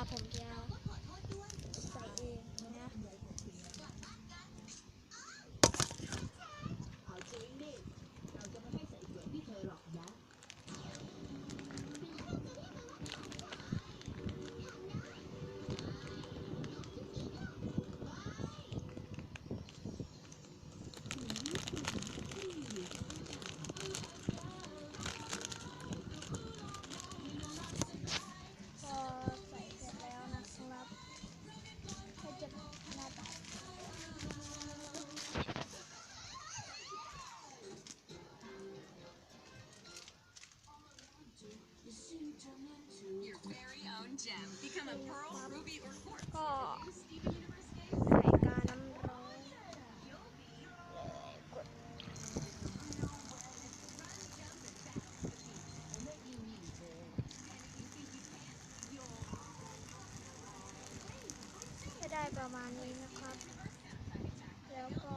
ว่าผ ประมาณนี้นะครับ แล้วก็